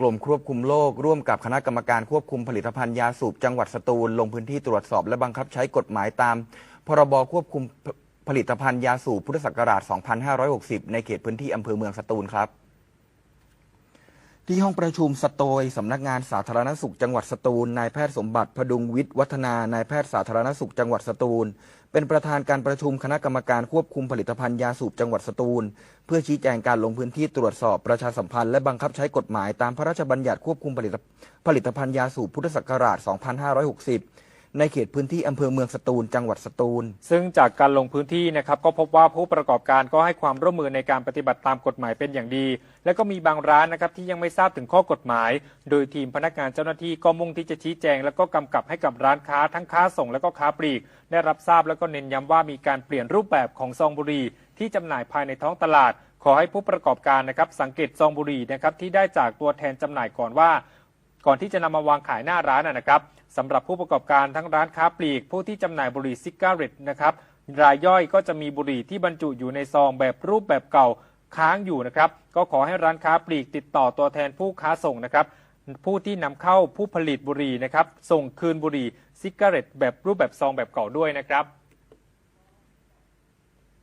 กรมควบคุมโรคร่วมกับคณะกรรมการควบคุมผลิตภัณฑ์ยาสูบจังหวัดสตูลลงพื้นที่ตรวจสอบและบังคับใช้กฎหมายตาม พรบควบคุมผลิตภัณฑ์ยาสูบพุทธศักราช 2560 ในเขตพื้นที่อำเภอเมืองสตูลครับ ที่ห้องประชุมสโตยสำนักงานสาธารณสุขจังหวัดสตูล นายแพทย์สมบัติพดุงวิทย์วัฒนานายแพทย์สาธารณสุขจังหวัดสตูล เป็นประธานการประชุมคณะกรรมการควบคุมผลิตภัณฑ์ยาสูบจังหวัดสตูล เพื่อชี้แจงการลงพื้นที่ตรวจสอบประชาสัมพันธ์และบังคับใช้กฎหมายตามพระราชบัญญัติควบคุมผลิตผลิตภัณฑ์ยาสูบพุทธศักราช 2560 ในเขตพื้นที่อำเภอเมืองสตูล จังหวัดสตูล ซึ่งจากการลงพื้นที่นะครับก็พบว่าผู้ประกอบการก็ให้ความร่วมมือในการปฏิบัติตามกฎหมายเป็นอย่างดี และก็มีบางร้านนะครับที่ยังไม่ทราบถึงข้อกฎหมาย โดยทีมพนักงานเจ้าหน้าที่ก็มุ่งที่จะชี้แจง และก็กำกับให้กับร้านค้าทั้งค้าส่งและก็ค้าปลีก ได้รับทราบแล้วก็เน้นย้ำว่ามีการเปลี่ยนรูปแบบของซองบุหรี่ที่จำหน่ายภายในท้องตลาด ขอให้ผู้ประกอบการนะครับสังเกตซองบุหรี่นะครับที่ได้จากตัวแทนจำหน่ายก่อนว่า ก่อนที่จะนำมาวางขายหน้าร้านนะครับ สำหรับผู้ประกอบการทั้งร้านค้าปลีก ผู้ที่จำหน่ายบุหรี่ซิการ์ตนะครับรายย่อยก็จะมีบุหรี่ที่บรรจุอยู่ในซองแบบรูปแบบเก่าค้างอยู่นะครับก็ขอให้ร้านค้าปลีกติดต่อตัวแทนผู้ค้าส่งนะครับผู้ที่นำเข้าผู้ผลิตบุหรี่นะครับส่งคืนบุหรี่ซิการ์ตแบบรูปแบบซองแบบเก่าด้วยนะครับ